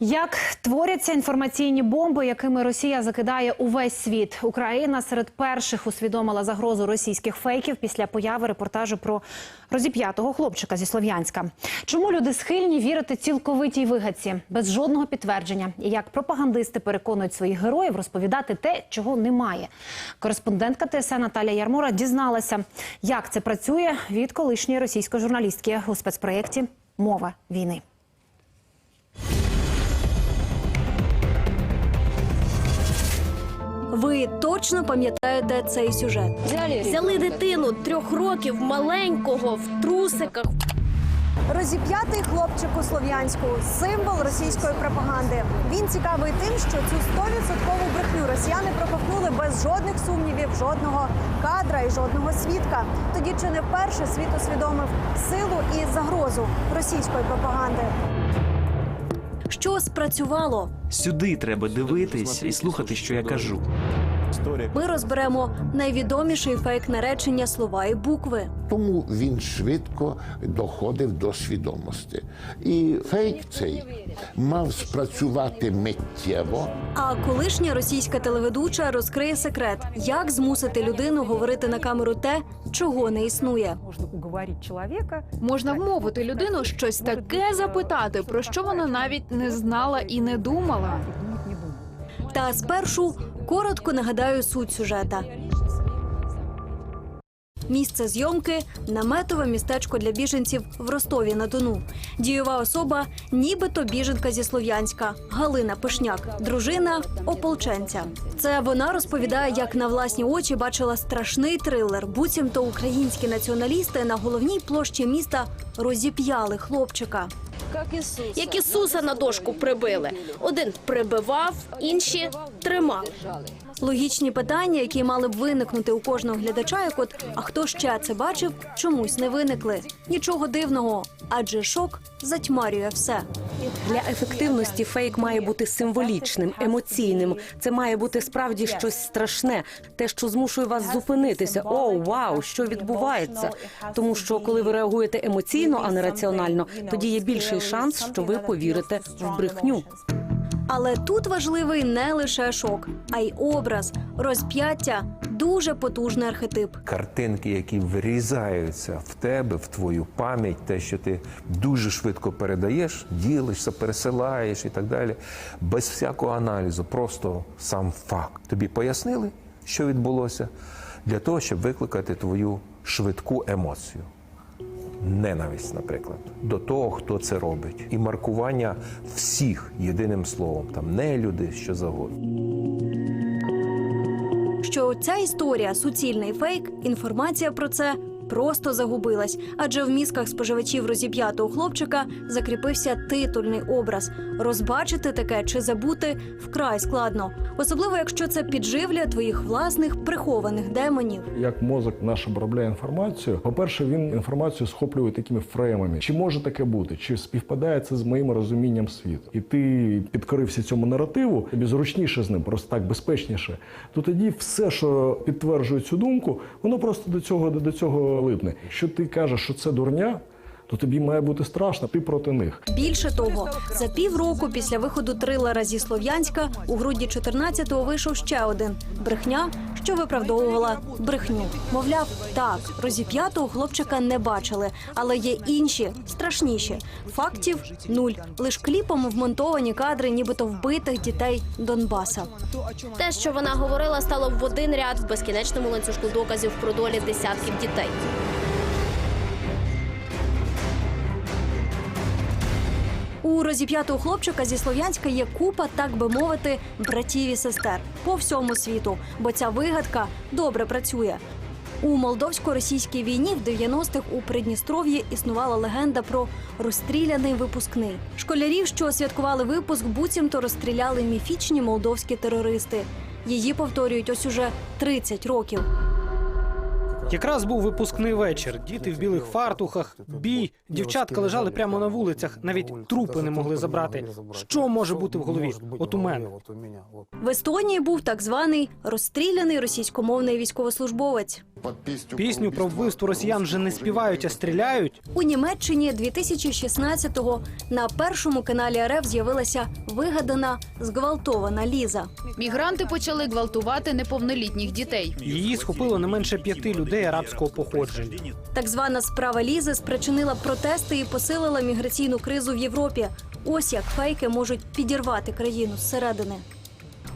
Як творяться інформаційні бомби, якими Росія закидає увесь світ? Україна серед перших усвідомила загрозу російських фейків після появи репортажу про розіп'ятого хлопчика зі Слов'янська. Чому люди схильні вірити цілковитій вигадці без жодного підтвердження? І як пропагандисти переконують своїх героїв розповідати те, чого немає? Кореспондентка ТСН Наталя Ярмора дізналася, як це працює від колишньої російської журналістки у спецпроєкті Мова війни. Ви точно пам'ятаєте цей сюжет? Взяли дитину трьох років маленького в трусиках. Розіп'ятий хлопчик у Слов'янську символ російської пропагаганди. Він цікавий тим, що цю 100% брехню росіяни проковтнули без жодних сумнівів, жодного кадра і жодного свідка. Тоді чи не вперше світ усвідомив силу і загрозу російської пропаганди. Що спрацювало? Сюди треба дивитись і слухати, що я кажу. Ми розберемо найвідоміший фейк наречення слова і букви. Тому він швидко доходив до свідомості. І фейк цей мав спрацювати миттєво. А колишня російська телеведуча розкриє секрет, як змусити людину говорити на камеру те, чого не існує. Можна вмовити людину щось таке запитати, про що вона навіть не знала і не думала. Та спершу коротко нагадаю суть сюжета. Місце зйомки наметове містечко для біженців в Ростові на Дону. Дієва особа, нібито біженка зі Слов'янська Галина Пишняк, дружина ополченця. Це вона розповідає, як на власні очі бачила страшний трилер. Буцімто українські націоналісти на головній площі міста розіп'яли хлопчика. Як Ісуса на дошку прибили. Один прибивав, інші тримали. Логічні питання, які мали б виникнути у кожного глядача, як от а хто ще це бачив, чомусь не виникли. Нічого дивного, адже шок затьмарює все. Для ефективності фейк має бути символічним, емоційним. Це має бути справді щось страшне, те, що змушує вас зупинитися. О, вау, що відбувається? Тому що коли ви реагуєте емоційно, а не раціонально, тоді є більший шанс, що ви повірите в брехню. Але тут важливий не лише шок, а й образ, розп'яття дуже потужний архетип. картинки, які врізаються в тебе, в твою пам'ять, те, що ти дуже швидко передаєш, ділишся, пересилаєш і так далі, без всякого аналізу, просто сам факт. Тобі пояснили, що відбулося, для того, щоб викликати твою швидку емоцію. Ненависть, наприклад, до того, хто це робить, і маркування всіх єдиним словом, там не люди, що завгодно. Що ця історія суцільний фейк, інформація про це просто загубилась, адже в мізках споживачів розіп'ятого хлопчика закріпився титульний образ. Розбачити таке чи забути вкрай складно, особливо якщо це підживлює твоїх власних прихованих демонів. Як мозок наш обробляє інформацію, по-перше, він інформацію схоплює такими фреймами. Чи може таке бути? Чи співпадає це з моїм розумінням світу? І ти підкорився цьому наративу, тобі зручніше з ним, просто так безпечніше. То тоді все, що підтверджує цю думку, воно просто до цього до цього липне. Якщо ти кажеш, що це дурня, то тобі має бути страшно, ти проти них. Більше того, за півроку після виходу трилера зі Слов'янська у грудні 14-го вийшов ще один брехня, що виправдовувала брехню. Мовляв, так, розіп'ятого хлопчика не бачили, але є інші, страшніші. Фактів нуль. Лиш кліпом вмонтовані кадри, нібито вбитих дітей Донбаса. Те, що вона говорила, стало в один ряд в безкінечному ланцюжку доказів про долі десятків дітей. У розіп'ятого хлопчика зі Слов'янська є купа, так би мовити, братів і сестер по всьому світу, бо ця вигадка добре працює. У молдовсько-російській війні в 90-х у Придністров'ї існувала легенда про розстріляний випускний. Школярів, що святкували випуск, буцімто розстріляли міфічні молдовські терористи. Її повторюють ось уже 30 років. Якраз був випускний вечір. Діти в білих фартухах, бій. Дівчатка лежали прямо на вулицях, навіть трупи не могли забрати. Що може бути в голові? От у мене. В Естонії був так званий розстріляний російськомовний військовослужбовець. Пісню про вбивство росіян вже не співають, а стріляють. У Німеччині 2016-го на першому каналі РФ з'явилася вигадана зґвалтована Ліза. Мігранти почали гвалтувати неповнолітніх дітей. Її схопило не менше п'яти людей арабського походження. Так звана справа Лізи спричинила протести і посилила міграційну кризу в Європі. Ось як фейки можуть підірвати країну зсередини.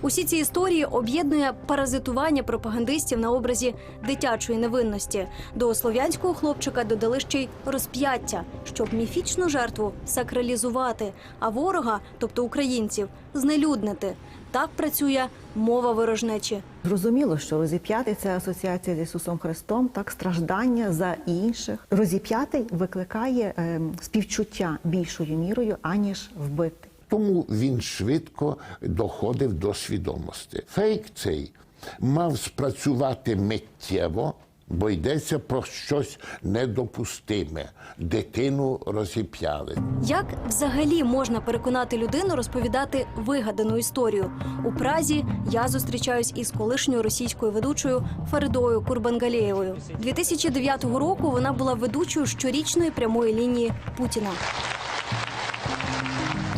Усі ці історії об'єднує паразитування пропагандистів на образі дитячої невинності. До слов'янського хлопчика додали ще й розп'яття, щоб міфічну жертву сакралізувати, а ворога, тобто українців, знелюднити. Так працює мова ворожнечі. Зрозуміло, що розіп'ятий це асоціація з Ісусом Христом, так страждання за інших. Розіп'ятий викликає ем, співчуття більшою мірою, аніж вбитий. Тому він швидко доходив до свідомості. Фейк цей мав спрацювати миттєво, бо йдеться про щось недопустиме. Дитину розіп'яли. Як взагалі можна переконати людину розповідати вигадану історію? У Празі я зустрічаюсь із колишньою російською ведучою Фаридою Курбангалєєвою. 2009 року вона була ведучою щорічної прямої лінії Путіна.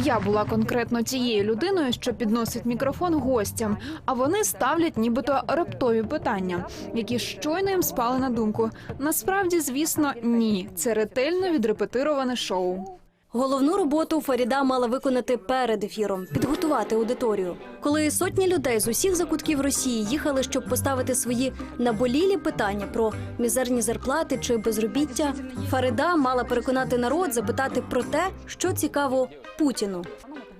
Я була конкретно тією людиною, що підносить мікрофон гостям, а вони ставлять нібито раптові питання, які щойно їм спали на думку. Насправді, звісно, ні. Це ретельно відрепетироване шоу. Головну роботу Фаріда мала виконати перед ефіром підготувати аудиторію. Коли сотні людей з усіх закутків Росії їхали, щоб поставити свої наболілі питання про мізерні зарплати чи безробіття, Фарида мала переконати народ запитати про те, що цікаво Путіну.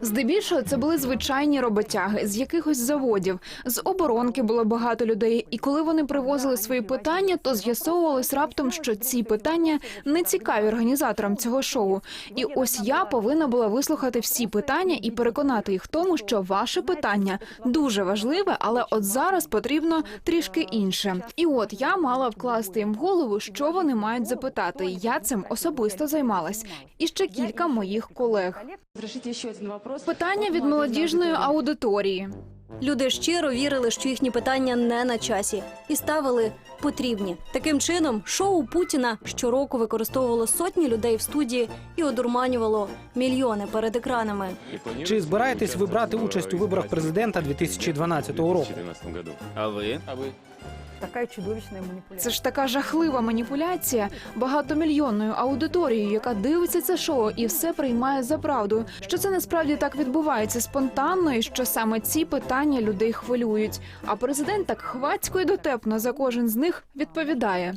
Здебільшого це були звичайні роботяги з якихось заводів. З оборонки було багато людей, і коли вони привозили свої питання, то з'ясовувалось раптом, що ці питання не цікаві організаторам цього шоу. І ось я повинна була вислухати всі питання і переконати їх в тому, що ваше питання дуже важливе, але от зараз потрібно трішки інше. І от я мала вкласти їм в голову, що вони мають запитати. Я цим особисто займалась. І ще кілька моїх колег. Питання від молодіжної аудиторії. Люди щиро вірили, що їхні питання не на часі, і ставили потрібні. Таким чином, шоу Путіна щороку використовувало сотні людей в студії і одурманювало мільйони перед екранами. Чи збираєтесь ви брати участь у виборах президента 2012 року? А ви? Така чудовищна маніпуляція. Це ж така жахлива маніпуляція багатомільйонною аудиторією, яка дивиться це шоу і все приймає за правду. Що це насправді так відбувається спонтанно, і що саме ці питання людей хвилюють. А президент так хвацько і дотепно за кожен з них відповідає.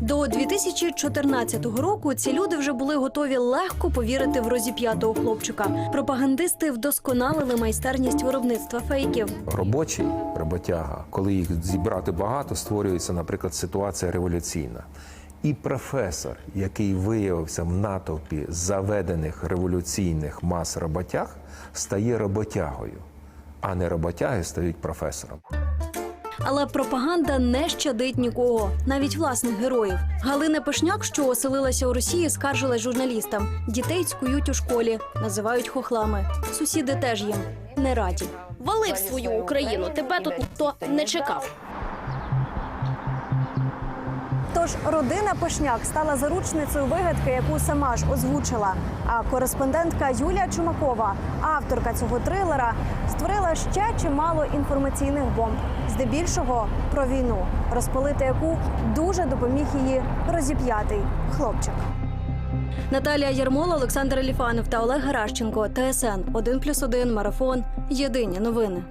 До 2014 року ці люди вже були готові легко повірити в розіп'ятого хлопчика. Пропагандисти вдосконалили майстерність виробництва фейків. Робочий роботяга, коли їх зібрати багато, створюється, наприклад, ситуація революційна. І професор, який виявився в натовпі заведених революційних мас роботяг, стає роботягою, а не роботяги стають професором. Але пропаганда не щадить нікого, навіть власних героїв. Галина Пишняк, що оселилася у Росії, скаржилась журналістам. Дітей цькують у школі, називають хохлами. Сусіди теж їм не раді. Вали в свою Україну. Тебе тут ніхто не чекав. Тож родина Пишняк стала заручницею вигадки, яку сама ж озвучила. А кореспондентка Юлія Чумакова, авторка цього трилера, створила ще чимало інформаційних бомб, здебільшого про війну, розпалити яку дуже допоміг її розіп'ятий хлопчик. Наталія Ярмола, Олександр Еліфанов та Олег Геращенко. ТСН 1+,1, Марафон. Єдині новини.